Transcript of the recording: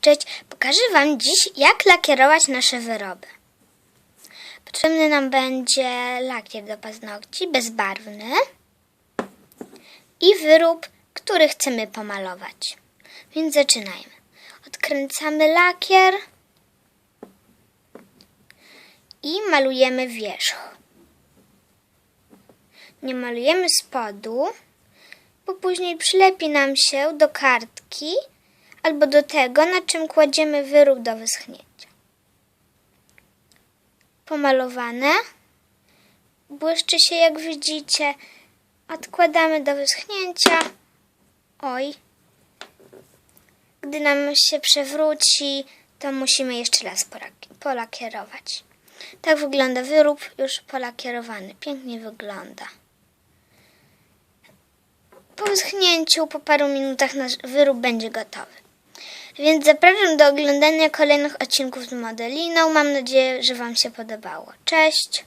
cześć! Pokażę Wam dziś, jak lakierować nasze wyroby. Potrzebny nam będzie lakier do paznokci bezbarwny i wyrób, który chcemy pomalować. Więc zaczynajmy. Odkręcamy lakier i malujemy wierzch. Nie malujemy spodu, bo później przylepi nam się do kartki albo do tego, na czym kładziemy wyrób do wyschnięcia. Pomalowane. Błyszczy się, jak widzicie. Odkładamy do wyschnięcia. Oj. Gdy nam się przewróci, to musimy jeszcze raz polak- polakierować. Tak wygląda wyrób już polakierowany. Pięknie wygląda. Po wyschnięciu, po paru minutach nasz wyrób będzie gotowy. Więc zapraszam do oglądania kolejnych odcinków z Modeliną. Mam nadzieję, że Wam się podobało. Cześć!